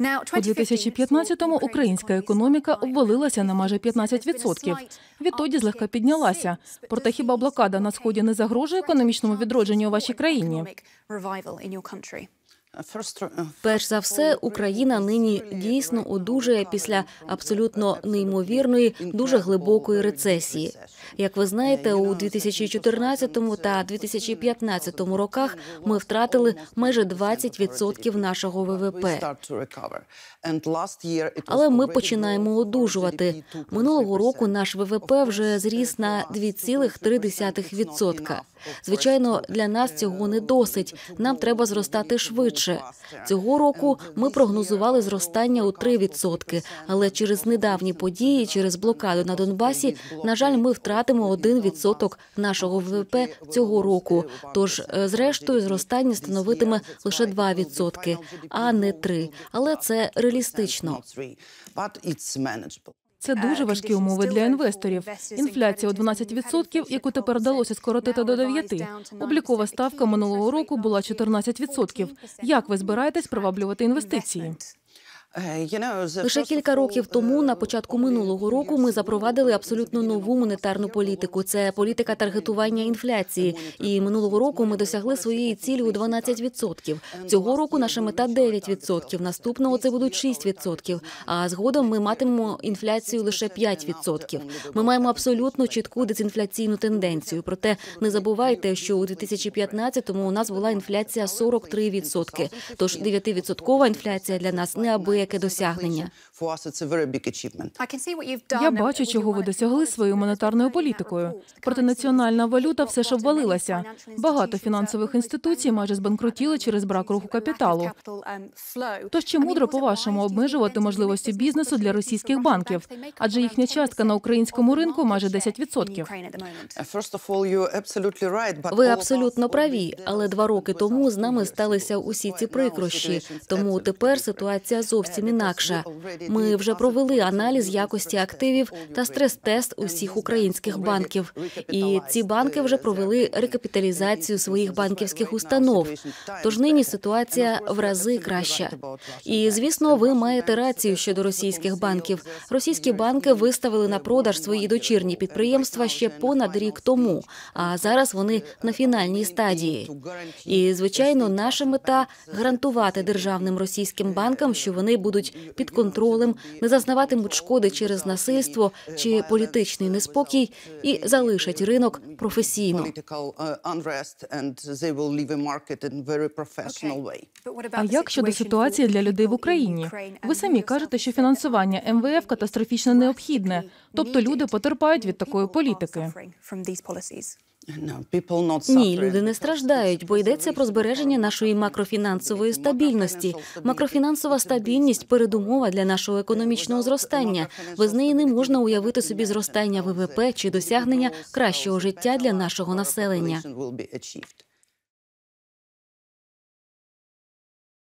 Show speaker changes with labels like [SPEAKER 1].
[SPEAKER 1] У 2015-му українська економіка обвалилася на майже 15%. Відтоді злегка піднялася. Проте хіба блокада на сході не загрожує економічному відродженню у вашій країні?
[SPEAKER 2] Перш за все, Україна нині дійсно одужує після абсолютно неймовірної, дуже глибокої рецесії. Як ви знаєте, у 2014 та 2015 роках ми втратили майже 20% нашого ВВП. Але ми починаємо одужувати. Минулого року наш ВВП вже зріс на 2,3%. Звичайно, для нас цього не досить. Нам треба зростати швидше. Цього року ми прогнозували зростання у 3%, але через недавні події, через блокаду на Донбасі, на жаль, ми втратимо 1% нашого ВВП цього року. Тож, е, зрештою, зростання становитиме лише 2%, а не 3%. Але це реалістично.
[SPEAKER 1] Це дуже важкі умови для інвесторів. Інфляція у 12%, яку тепер вдалося скоротити до 9%. Облікова ставка минулого року була 14%. Як ви збираєтесь приваблювати інвестиції?
[SPEAKER 2] Лише кілька років тому, на початку минулого року, ми запровадили абсолютно нову монетарну політику. Це політика таргетування інфляції. І минулого року ми досягли своєї цілі у 12%. Цього року наша мета 9%. Наступного це будуть 6%. А згодом ми матимемо інфляцію лише 5%. Ми маємо абсолютно чітку дезінфляційну тенденцію. Проте не забувайте, що у 2015-му у нас була інфляція 43%. Тож 9% інфляція для нас неабияке досягнення.
[SPEAKER 1] Я бачу, чого ви досягли своєю монетарною політикою. Проте національна валюта все ж обвалилася. Багато фінансових інституцій майже збанкрутіли через брак руху капіталу. Тож чи мудро по-вашому обмежувати можливості бізнесу для російських банків? Адже їхня частка на українському ринку майже 10%.
[SPEAKER 2] Ви абсолютно праві, але два роки тому з нами сталися усі ці прикрощі. Тому тепер ситуація зовсім інакша. Ми вже провели аналіз якості активів та стрес-тест усіх українських банків. І ці банки вже провели рекапіталізацію своїх банківських установ. Тож нині ситуація в рази краща. І звісно, ви маєте рацію щодо російських банків. Російські банки виставили на продаж свої дочірні підприємства ще понад рік тому. А зараз вони на фінальній стадії. І звичайно, наша мета гарантувати державним російським банкам, що вони будуть під контролем, не зазнаватимуть шкоди через насильство чи політичний неспокій, і залишать ринок професійно.
[SPEAKER 1] А як щодо ситуації для людей в Україні? Ви самі кажете, що фінансування МВФ катастрофічно необхідне, тобто люди потерпають від такої політики.
[SPEAKER 2] Ні, люди не страждають, бо йдеться про збереження нашої макрофінансової стабільності. Макрофінансова стабільність передумова для нашого економічного зростання. Без неї не можна уявити собі зростання ВВП чи досягнення кращого життя для нашого населення.